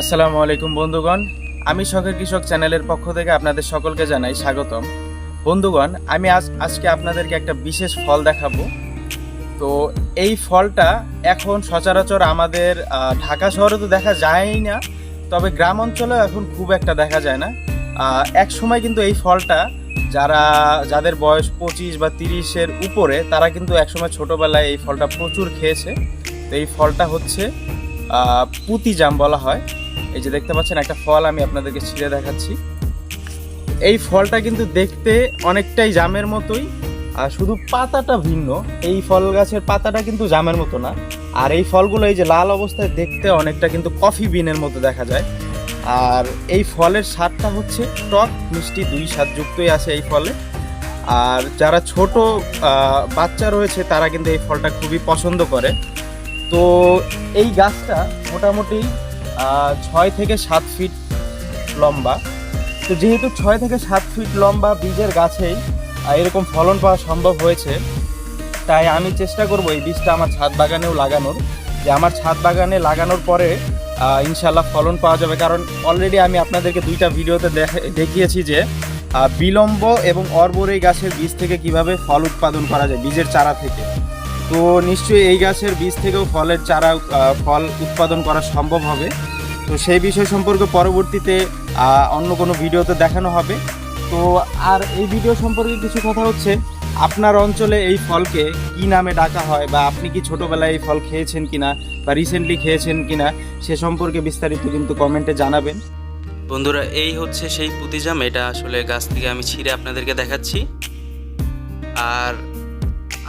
আসসালামু আলাইকুম বন্ধুগণ, আমি শখের কৃষক চ্যানেলের পক্ষ থেকে আপনাদের সকলকে জানাই স্বাগতম। বন্ধুগণ, আমি আজ, আজকে আপনাদেরকে একটা বিশেষ ফল দেখাবো। তো এই ফলটা এখন সচরাচর আমাদের ঢাকা শহরে তো দেখা যায়ই না, তবে গ্রাম অঞ্চলেও এখন খুব একটা দেখা যায় না। এক সময় কিন্তু এই ফলটা যারা, যাদের বয়স পঁচিশ বা তিরিশের উপরে, তারা কিন্তু একসময় ছোটোবেলায় এই ফলটা প্রচুর খেয়েছে। তো এই ফলটা হচ্ছে পুঁতি জাম বলা হয়। এই যে দেখতে পাচ্ছেন, একটা ফল আমি আপনাদেরকে ছিঁড়ে দেখাচ্ছি। এই ফলটা কিন্তু দেখতে অনেকটাই জামের মতোই, আর শুধু পাতাটা ভিন্ন। এই ফল গাছের পাতাটা কিন্তু জামের মতো না। আর এই ফলগুলো এই যে লাল অবস্থায় দেখতে অনেকটা কিন্তু কফি বিনের মতো দেখা যায়। আর এই ফলের স্বাদটা হচ্ছে টক মিষ্টি দুই স্বাদ যুক্তই আছে এই ফলে। আর যারা ছোট বাচ্চা রয়েছে, তারা কিন্তু এই ফলটা খুবই পছন্দ করে। তো এই গাছটা মোটামুটি ছয় থেকে সাত ফিট লম্বা। তো যেহেতু ছয় থেকে সাত ফিট লম্বা বীজের গাছেই এরকম ফলন পাওয়া সম্ভব হয়েছে, তাই আমি চেষ্টা করব এই বীজটা আমার ছাদ বাগানেও লাগানোর। যে আমার ছাদ বাগানে লাগানোর পরে ইনশাল্লাহ ফলন পাওয়া যাবে। কারণ অলরেডি আমি আপনাদেরকে দুইটা ভিডিওতে দেখে- দেখিয়েছি যে বিলম্ব এবং অর্বরই গাছের বীজ থেকে কীভাবে ফল উৎপাদন করা যায়, বীজের চারা থেকে। তো নিশ্চয়ই এই গাছের বীজ থেকেও ফলের চারা ফল উৎপাদন করা সম্ভব হবে। তো সেই বিষয় সম্পর্কে পরবর্তীতে অন্য কোনো ভিডিওতে দেখানো হবে। তো আর এই ভিডিও সম্পর্কে কিছু কথা হচ্ছে, আপনার অঞ্চলে এই ফলকে কি নামে ডাকা হয় বা আপনি কি ছোটোবেলায় এই ফল খেয়েছেন কিনা বা রিসেন্টলি খেয়েছেন কিনা, সে সম্পর্কে বিস্তারিত কিন্তু কমেন্টে জানাবেন। বন্ধুরা, এই হচ্ছে সেই পুঁতিজাম। এটা আসলে গাছ থেকে আমি ছিঁড়ে আপনাদেরকে দেখাচ্ছি। আর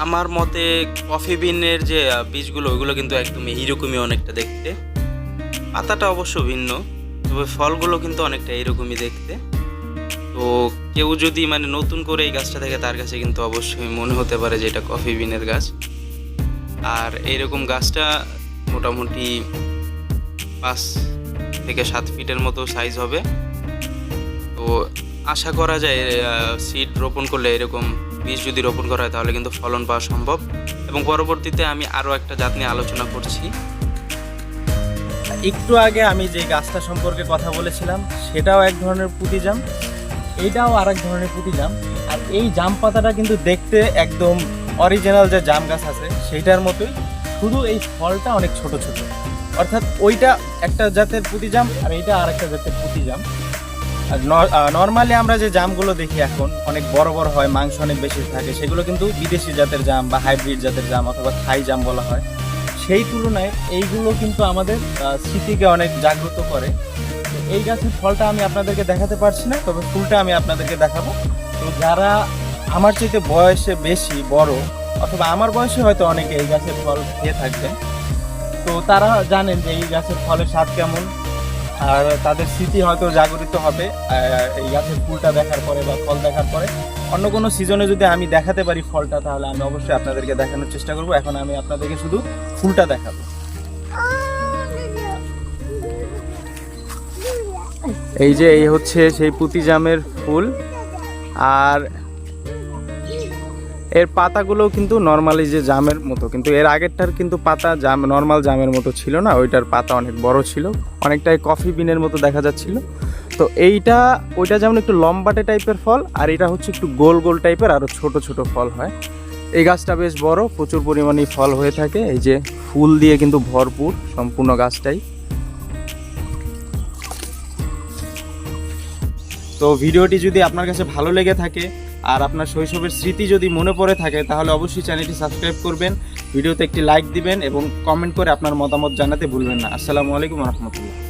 আমার মতে কফি বিনের যে বীজগুলো, ওইগুলো কিন্তু একদম এইরকমই অনেকটা দেখতে। পাতাটা অবশ্য ভিন্ন, তবে ফলগুলো কিন্তু অনেকটা এইরকমই দেখতে। তো কেউ যদি মানে নতুন করে এই গাছটা থেকে তার কাছে কিন্তু অবশ্যই মনে হতে পারে যে এটা কফি বিনের গাছ। আর এইরকম গাছটা মোটামুটি পাঁচ থেকে সাত ফিটের মতো সাইজ হবে। তো আশা করা যায় সিড রোপণ করলে এরকম বীজ যদি রোপণ করা হয় তাহলে কিন্তু ফলন পাওয়া সম্ভব। এবং পরবর্তীতে আমি আরও একটা জাত নিয়ে আলোচনা করছি। একটু আগে আমি যে গাছটা সম্পর্কে কথা বলেছিলাম, সেটাও এক ধরনের পুঁতি জাম, এইটাও আর এক ধরনের পুঁতি জাম। আর এই জাম পাতাটা কিন্তু দেখতে একদম অরিজিনাল যে জাম গাছ আছে, সেইটার মতোই। শুধু এই ফলটা অনেক ছোট ছোট। অর্থাৎ ওইটা একটা জাতের পুঁতি জাম, আর এইটা আর একটা জাতের পুঁতি জাম। নর্মালি আমরা যে জামগুলো দেখি এখন, অনেক বড় বড় হয়, মাংস অনেক বেশি থাকে, সেগুলো কিন্তু বিদেশি জাতের জাম বা হাইব্রিড জাতের জাম অথবা থাই জাম বলা হয়। সেই তুলনায় এইগুলো কিন্তু আমাদের স্মৃতিকে অনেক জাগ্রত করে। এই গাছের ফলটা আমি আপনাদেরকে দেখাতে পারছি না, তবে ফুলটা আমি আপনাদেরকে দেখাবো। তো যারা আমার চাইতে বয়সে বেশি, বড়, অথবা আমার বয়সে হয়তো অনেকে এই গাছের ফল খেয়ে থাকবেন, তো তারা জানেন যে এই গাছের ফলের স্বাদ কেমন। আর তাদের স্মৃতি হয়তো জাগরিত হবে এই গাছের ফুলটা দেখার পরে বা ফল দেখার পরে। অন্য কোনো সিজনে যদি আমি দেখাতে পারি ফলটা, তাহলে আমি অবশ্যই আপনাদেরকে দেখানোর চেষ্টা করব। এখন আমি আপনাদেরকে শুধু ফুলটা দেখাবো। এই যে, এই হচ্ছে সেই পুঁতি জামের ফুল। আর এর পাতাগুলোও কিন্তু নর্মালি যে জামের মতো, কিন্তু এর আগেরটার কিন্তু পাতা জাম নর্মাল জামের মতো ছিল না, ওইটার পাতা অনেক বড় ছিল, অনেকটাই কফি বিনের মতো দেখা যাচ্ছিল। তো এইটা, ওইটা যেমন একটু লম্বাটে টাইপের ফল, আর এটা হচ্ছে একটু গোল গোল টাইপের আরও ছোট ছোট ফল হয়। এই গাছটা বেশ বড়, প্রচুর পরিমাণে ফল হয়ে থাকে, এই যে ফুল দিয়ে কিন্তু ভরপুর সম্পূর্ণ গাছটাই। তো ভিডিওটি যদি আপনার কাছে ভালো লেগে থাকে আর আপনার শৈশবের স্মৃতি যদি মনে পড়ে থাকে, তাহলে অবশ্যই চ্যানেলটি সাবস্ক্রাইব করবেন, ভিডিওতে একটি লাইক দিবেন এবং কমেন্ট করে আপনার মতামত জানাতে ভুলবেন না। আসসালামু আলাইকুম রহমতুল্লাহ।